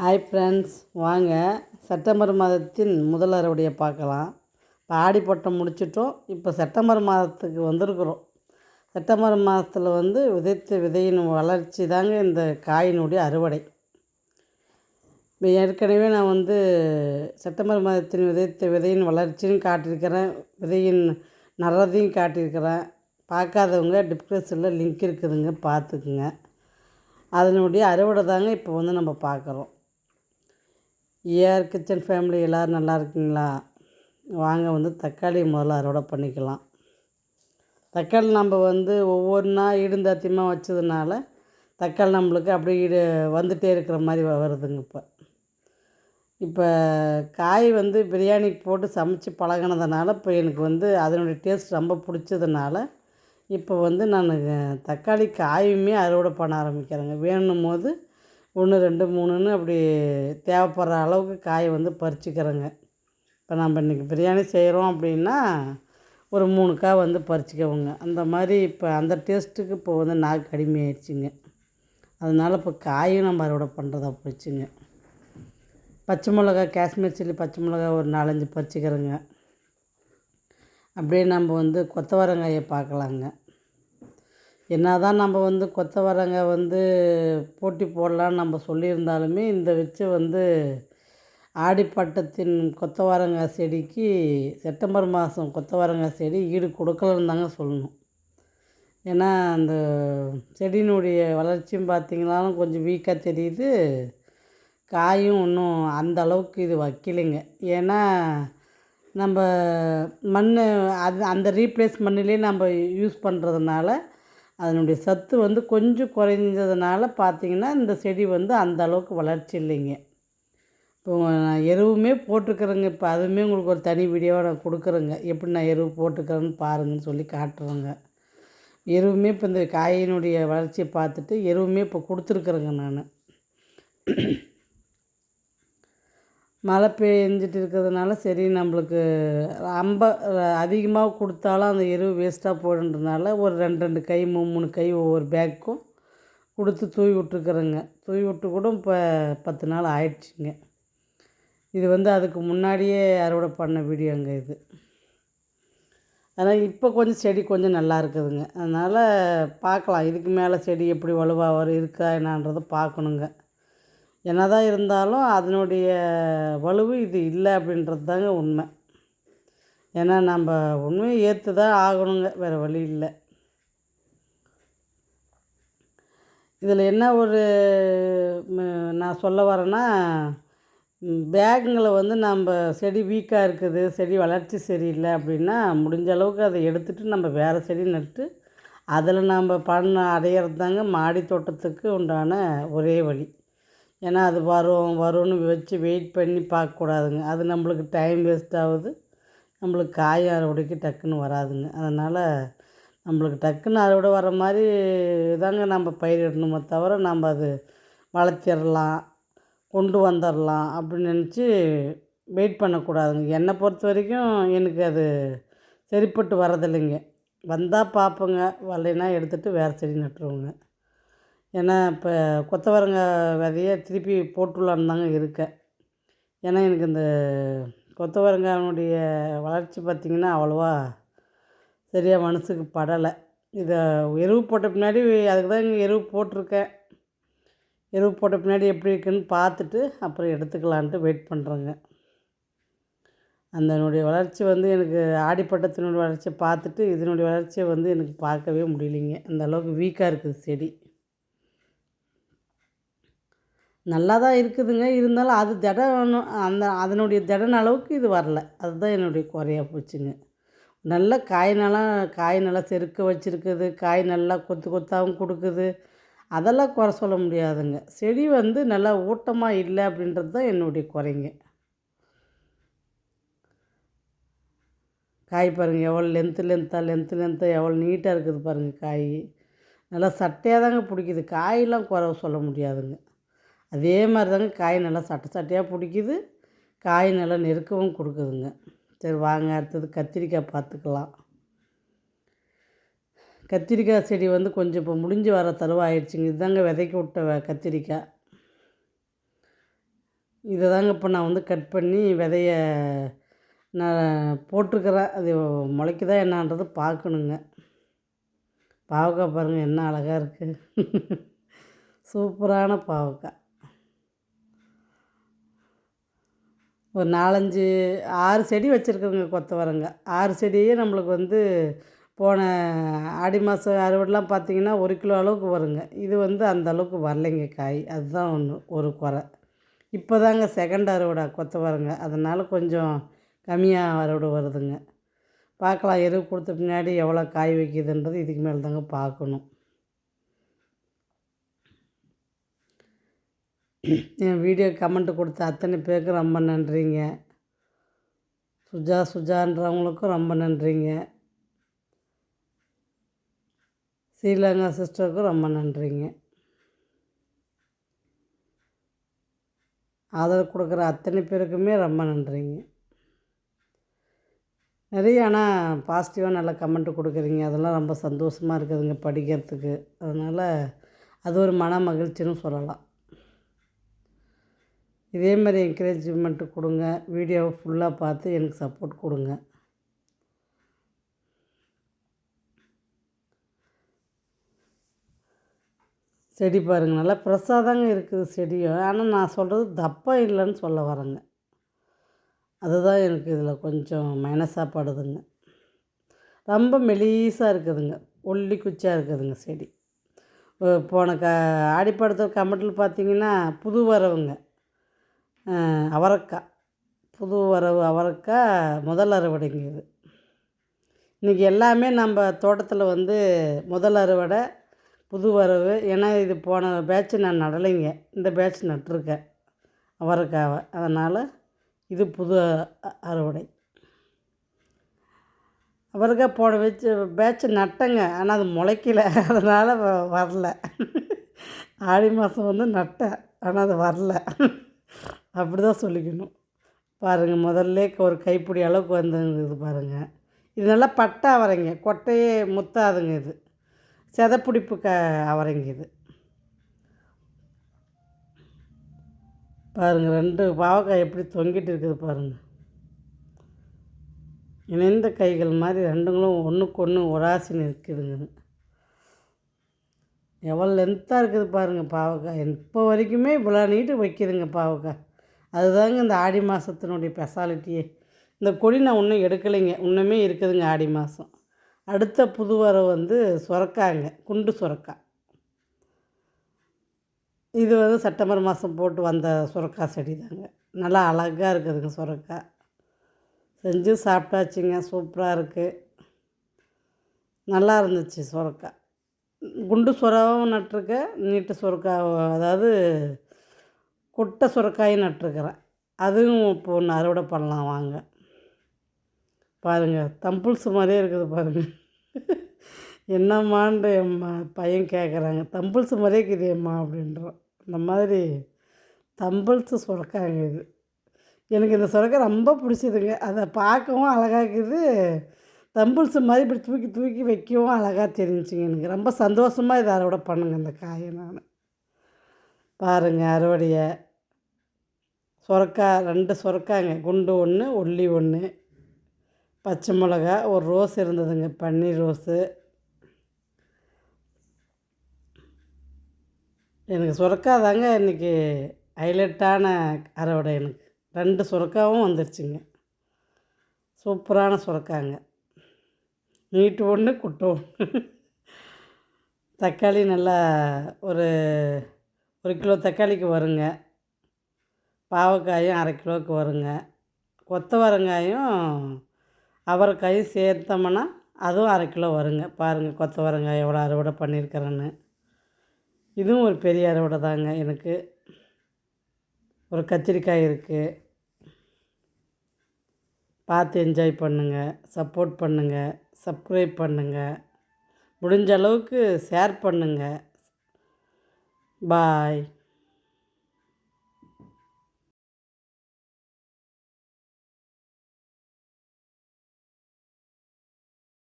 Hi friends வாங்க. September மாதத்தின் முதல் அறுவடையை பார்க்கலாம். இப்போ ஆடிப்பட்டம் முடிச்சிட்டோம். இப்போ செப்டம்பர் மாதத்துக்கு வந்திருக்கிறோம். செப்டம்பர் மாதத்தில் வந்து விதைத்த விதையின் வளர்ச்சி தாங்க இந்த காயினுடைய அறுவடை. இப்போ ஏற்கனவே நான் வந்து செப்டம்பர் மாதத்தின் விதைத்த விதையின் வளர்ச்சியும் காட்டியிருக்கிறேன். விதையின் நடுறதையும் காட்டியிருக்கிறேன். பார்க்காதவங்க டிஸ்கிரிப்ஷனில் லிங்க் இருக்குதுங்க பார்த்துக்குங்க. அதனுடைய அறுவடை தாங்க இப்போ வந்து நம்ம பார்க்குறோம். ஏஆர் கிச்சன் ஃபேமிலி எல்லோரும் நல்லா இருக்கீங்களா? வாங்க வந்து தக்காளி முதல்ல அறுவடை பண்ணிக்கலாம். தக்காளி நம்ம வந்து ஒவ்வொன்றா ஈடுந்தாத்தியமாக வச்சதுனால தக்காளி நம்மளுக்கு அப்படியே ஈடு வந்துகிட்டே இருக்கிற மாதிரி வருதுங்க இப்போ. இப்போ காய் வந்து பிரியாணிக்கு போட்டு சமைச்சு பழகினதுனால இப்போ எனக்கு வந்து அதனுடைய டேஸ்ட் ரொம்ப பிடிச்சதுனால இப்போ வந்து நான் தக்காளி காயுமே அறுவடை பண்ண ஆரம்பிக்கிறேங்க. வேணும் போது ஒன்று ரெண்டு மூணுன்னு அப்படி தேவைப்படுற அளவுக்கு காயை வந்து பறிச்சுக்கிறேங்க. இப்போ நம்ம இன்றைக்கி பிரியாணி செய்கிறோம் அப்படின்னா ஒரு மூணு காய் வந்து பறிச்சுக்கோங்க அந்த மாதிரி இப்போ அந்த டேஸ்ட்டுக்கு இப்போ வந்து நாக்கு அடிமையாயிடுச்சுங்க அதனால் இப்போ காயும் நம்ம அறுவடை பண்ணுறதா போச்சுங்க பச்சை மிளகா காஷ்மீர் சில்லி பச்சை மிளகா ஒரு நாலஞ்சு பறிச்சுக்கிறேங்க. அப்படியே நம்ம வந்து கொத்தவரங்காயை பார்க்கலாங்க. என்ன தான் நம்ம வந்து கொத்தவரங்க வந்து போட்டி போடலான்னு நம்ம சொல்லியிருந்தாலுமே இந்த வச்சு வந்து ஆடிப்பட்டத்தின் கொத்தவரங்காய் செடிக்கு செப்டம்பர் மாதம் கொத்தவரங்காய் செடி ஈடு கொடுக்கலன்னு தாங்க சொல்லணும். ஏன்னா அந்த செடியினுடைய வளர்ச்சியும் பார்த்திங்கனாலும் கொஞ்சம் வீக்காக தெரியுது. காயும் ஒன்றும் அந்த அளவுக்கு இது வைக்கலைங்க. ஏன்னா நம்ம மண் அது அந்த ரீப்ளேஸ் மண்ணிலே நம்ம யூஸ் பண்ணுறதுனால அதனுடைய சத்து வந்து கொஞ்சம் குறைஞ்சதுனால பார்த்திங்கன்னா இந்த செடி வந்து அந்த அளவுக்கு வளர்ச்சி இல்லைங்க. இப்போ நான் எருவுமே போட்டிருக்கிறேங்க இப்போ அதுவுமே உங்களுக்கு ஒரு தனி வீடியோவாக நான் கொடுக்குறேங்க. எப்படி நான் எருவு போட்டிருக்கிறேன்னு பாருங்கன்னு சொல்லி காட்டுறேங்க. எருவுமே இப்போ இந்த காயினுடைய வளர்ச்சியை பார்த்துட்டு எருவுமே இப்போ கொடுத்துருக்குறேங்க நான். மழை பெஞ்சிட்டு இருக்கிறதுனால சரி நம்மளுக்கு ரொம்ப அதிகமாக கொடுத்தாலும் அந்த எருவு வேஸ்ட்டாக போயிடுன்றதுனால ஒரு ரெண்டு ரெண்டு கை மூணு மூணு கை ஒவ்வொரு பேக்கும் கொடுத்து தூவி விட்ருக்குறேங்க தூவி விட்டு கூட இப்போ பத்து நாள் ஆயிடுச்சுங்க. இது வந்து அதுக்கு முன்னாடியே அறுவடை பண்ண வீடியோங்க இது. அதனால் இப்போ கொஞ்சம் செடி கொஞ்சம் நல்லா இருக்குதுங்க. அதனால் பார்க்கலாம் இதுக்கு மேலே செடி எப்படி வலுவாக வரும் இருக்கா என்னான்றதை பார்க்கணுங்க. என்னதான் இருந்தாலும் அதனுடைய வலுவு இது இல்லை அப்படின்றது தாங்க உண்மை. ஏன்னா நம்ம உண்மையை ஏற்று தான் ஆகணுங்க வேறு வழி இல்லை. இதில் என்ன ஒரு ம- நான் சொல்ல வரேன்னா பேக்குங்களை வந்து நம்ம செடி வீக்காக இருக்குது செடி வளர்ச்சி சரியில்லை அப்படின்னா முடிஞ்ச அளவுக்கு அதை எடுத்துகிட்டு நம்ம வேறு செடி நட்டு அதில் நம்ம பண்ண அடையிறது தாங்க மாடி தோட்டத்துக்கு உண்டான ஒரே வழி. ஏன்னா அது வரும் வரும்னு வச்சு வெயிட் பண்ணி பார்க்கக்கூடாதுங்க. அது நம்மளுக்கு டைம் வேஸ்ட் ஆகுது. நம்மளுக்கு காய் அறுவடைக்கு டக்குன்னு வராதுங்க. அதனால் நம்மளுக்கு டக்குன்னு அறுவடை வர மாதிரி தாங்க நம்ம பயிரிடணுமே தவிர நம்ம அது வளர்த்திடலாம் கொண்டு வந்துடலாம் அப்படின்னு நினச்சி வெயிட் பண்ணக்கூடாதுங்க. என்னை பொறுத்த வரைக்கும் எனக்கு அது சரிப்பட்டு வரதில்லைங்க வந்தால் பார்ப்போங்க. வரலைன்னா எடுத்துகிட்டு வேறு செடி நட்டுருவோங்க. ஏன்னா இப்போ கொத்தவரங்காய் விதைய திருப்பி போட்டுடலான்னு தாங்க இருக்கேன். ஏன்னா எனக்கு இந்த கொத்தவரங்காயினுடைய வளர்ச்சி பார்த்திங்கன்னா அவ்வளோவா சரியாக மனசுக்கு படலை. இதை எருவு போட்ட பின்னாடி அதுக்கு தான் இங்கே எருவு போட்டிருக்கேன். எருவு போட்ட பின்னாடி எப்படி இருக்குன்னு பார்த்துட்டு அப்புறம் எடுத்துக்கலான்ட்டு வெயிட் பண்ணுறேங்க அதனுடைய வளர்ச்சி வந்து எனக்கு ஆடிப்பட்டத்தினுடைய வளர்ச்சியை பார்த்துட்டு இதனுடைய வளர்ச்சியை வந்து எனக்கு பார்க்கவே முடியலைங்க. அந்த அளவுக்கு வீக்காக இருக்குது செடி. நல்லா தான் இருக்குதுங்க. இருந்தாலும் அது திடம் அந்த அதனுடைய திடன் அளவுக்கு இது வரல. அதுதான் என்னுடைய குறையா போச்சுங்க. நல்ல காய் நல்லா காய் நல்லா செருக்க வச்சுருக்குது. காய் நல்லா கொத்து கொத்தாகவும் கொடுக்குது. அதெல்லாம் குறை சொல்ல முடியாதுங்க. செடி வந்து நல்லா ஊட்டமாக இல்லை அப்படின்றது தான் என்னுடைய குறைங்க. காய் பாருங்கள் எவ்வளோ லென்த்து லென்த்தாக லென்த்து லென்த்தாக எவ்வளோ நீட்டாக இருக்குது பாருங்கள் காய். நல்லா சட்டையாக தாங்க பிடிக்குது. காயெல்லாம் குறை சொல்ல முடியாதுங்க. அதே மாதிரி தாங்க காய் நல்லா சட்டை சட்டையாக பிடிக்குது. காய் நல்லா நெருக்கவும் கொடுக்குதுங்க. சரி வாங்க அடுத்தது கத்திரிக்காய் பார்த்துக்கலாம். கத்திரிக்காய் செடி வந்து கொஞ்சம் இப்போ முடிஞ்சு வர தருவாயிடுச்சுங்க இதுதாங்க விதைக்க விட்ட கத்திரிக்காய். இதை தாங்க இப்போ நான் வந்து கட் பண்ணி விதைய நான் போட்டிருக்கிறேன். அது முளைக்குதா என்னான்றது பார்க்கணுங்க. பாவக்காய் பாருங்கள் என்ன அழகாக இருக்குது சூப்பரான பாவக்காய். ஒரு நாலஞ்சு ஆறு செடி வச்சுருக்குறேங்க கொத்தவரங்க. ஆறு செடியே நம்மளுக்கு வந்து போன ஆடி மாதம் அறுவடைலாம் பார்த்திங்கன்னா ஒரு கிலோ அளவுக்கு வருங்க. இது வந்து அந்த அளவுக்கு வரலைங்க காய். அதுதான் ஒன்று ஒரு குறை. இப்போ தாங்க செகண்ட் அறுவடை கொத்தவரங்க. அதனால் கொஞ்சம் கம்மியாக அறுவடை வருதுங்க. பார்க்கலாம் எரு கொடுத்த பின்னாடி எவ்வளோ காய் வைக்கிதுன்றது இதுக்கு மேலே தாங்க பார்க்கணும் என் வீடியோ கமெண்ட் கொடுத்த அத்தனை பேருக்கும் ரொம்ப நன்றிங்க. சுஜா சுஜான்றவங்களுக்கும் ரொம்ப நன்றிங்க. ஸ்ரீலங்கா சிஸ்டருக்கும் ரொம்ப நன்றிங்க. ஆதரவு கொடுக்குற அத்தனை பேருக்குமே ரொம்ப நன்றிங்க. நிறைய ஆனால் பாசிட்டிவாக நல்ல கமெண்ட்டு கொடுக்குறீங்க. அதெல்லாம் ரொம்ப சந்தோஷமாக இருக்குதுங்க படிக்கிறதுக்கு. அதனால் அது ஒரு மன மகிழ்ச்சின்னு சொல்லலாம். இதே மாதிரி என்கரேஜ்மெண்ட்டு கொடுங்க. வீடியோவை ஃபுல்லாக பார்த்து எனக்கு சப்போர்ட் கொடுங்க. செடி பாருங்கள் நல்லா ஃப்ரெஷ்ஷாக தாங்க இருக்குது செடியும் ஆனால் நான் சொல்கிறது தப்பாக இல்லைன்னு சொல்ல வரேங்க. அதுதான் எனக்கு இதில் கொஞ்சம் மைனஸாக படுதுங்க. ரொம்ப மெலீஸாக இருக்குதுங்க. ஒல்லி குச்சியாக இருக்குதுங்க செடி. போன க ஆடிப்படத்தில் கமெண்டில் பார்த்தீங்கன்னா புது வரவுங்க. அவரைக்காய். புது வரவு அவரக்காய் முதல் அறுவடைங்க இது இன்றைக்கி எல்லாமே நம்ம தோட்டத்தில் வந்து முதல் அறுவடை புது வரவு ஏன்னா இது போன பேட்ச் நான் நடலைங்க. இந்த பேட்ச் நட்டிருக்கேன் அவரைக்காவை. அதனால் இது புது அறுவடை. அவரைக்காய் போன வச்சு பேட்ச் நட்டேங்க. ஆனால் அது முளைக்கல. அதனால் வரல. ஆடி மாதம் வந்து நட்டேன். ஆனால் அது வரல. அப்படி தான் சொல்லிக்கணும். பாருங்கள் முதல்ல ஒரு கைப்பிடி அளவுக்கு வந்துங்குது பாருங்கள் இது நல்லா பட்டை அவரைங்க கொட்டையே முத்தாதுங்க இது. செதப்பிடிப்பு க அவரைங்க இது. பாருங்கள் ரெண்டு பாவக்காய் எப்படி தொங்கிட்டு இருக்குது பாருங்கள் இணைந்த கைகள் மாதிரி ரெண்டுங்களும் ஒன்றுக்கு ஒன்று ஒராசி நிற்குதுங்க எவ்வளோ லென்த்தாக இருக்குது பாருங்கள் பாவக்காய். இப்போ வரைக்குமே இவ்வளோ நீட்டு வைக்கிதுங்க பாவக்காய். அதுதாங்க இந்த ஆடி மாதத்தினுடைய ஸ்பெஷாலிட்டியே இந்த கொடி நான் இன்னும் எடுக்கலைங்க. இன்னுமே இருக்குதுங்க ஆடி மாதம் அடுத்த புது வரவு வந்து சுரக்காங்க. குண்டு சுரக்கா. இது வந்து செப்டம்பர் மாதம் போட்டு வந்த சுரக்காய் செடி தாங்க நல்லா அழகாக இருக்குதுங்க சுரக்கா. செஞ்சு சாப்பிட்டாச்சுங்க. சூப்பராக இருக்குது நல்லா இருந்துச்சு சுரக்கா. குண்டு சுரவும் நட்டிருக்கேன். நீட்டு சுரக்கா அதாவது குட்டை சுரக்காயும் நட்டிருக்கிறேன். அதுவும் இப்போ ஒன்று அறுவடை பண்ணலாம் வாங்க. பாருங்கள் தம்புள்ஸ் மாதிரியே இருக்குது பாருங்கள் என்னம்மான்ட்டு எம்மா பையன் கேட்குறாங்க தம்பிள்ஸ் மாதிரியே இருக்குது அம்மா அப்படின்றோம் இந்த மாதிரி தம்பிள்ஸு சுரக்காங்க இது. எனக்கு இந்த சுரக்கா ரொம்ப பிடிச்சதுங்க. அதை பார்க்கவும் அழகாக இருக்குது தம்பிள்ஸ் மாதிரி இப்படி தூக்கி தூக்கி வைக்கவும் அழகாக தெரிஞ்சுங்க எனக்கு. ரொம்ப சந்தோஷமாக இதை அறுவடை பண்ணுங்க இந்த காயை நான். பாருங்கள் அறுவடையை. சுரக்கா ரெண்டு சுரக்காங்க. குண்டு ஒன்று ஒல்லி ஒன்று பச்சை மிளகா ஒரு ரோஸ் இருந்ததுங்க. பன்னீர் ரோஸு. எனக்கு சுரக்கா தாங்க இன்றைக்கி ஹைலைட்டான அறுவடை எனக்கு. ரெண்டு சுரக்காவும் வந்துருச்சுங்க. சூப்பரான சுரக்காங்க. நீட்டு ஒன்று குட்டும் ஒன்று தக்காளி நல்லா ஒரு ஒரு கிலோ தக்காளிக்கு வருங்க. பாவக்காயும் அரை கிலோவுக்கு வருங்க. கொத்தவரங்காயும் அவரைக்காயும் சேர்த்தோம்னா அதுவும் அரை கிலோ வருங்க. பாருங்கள் கொத்தவரங்காய் எவ்வளோ அறுவடை பண்ணியிருக்கிறேன்னு. இதுவும் ஒரு பெரிய அறுவடை தாங்க எனக்கு. ஒரு கத்திரிக்காய் இருக்குது பார்த்து என்ஜாய் பண்ணுங்கள் சப்போர்ட் பண்ணுங்கள் சப்ஸ்கிரைப் பண்ணுங்கள் முடிஞ்ச அளவுக்கு ஷேர் பண்ணுங்கள் பாய்.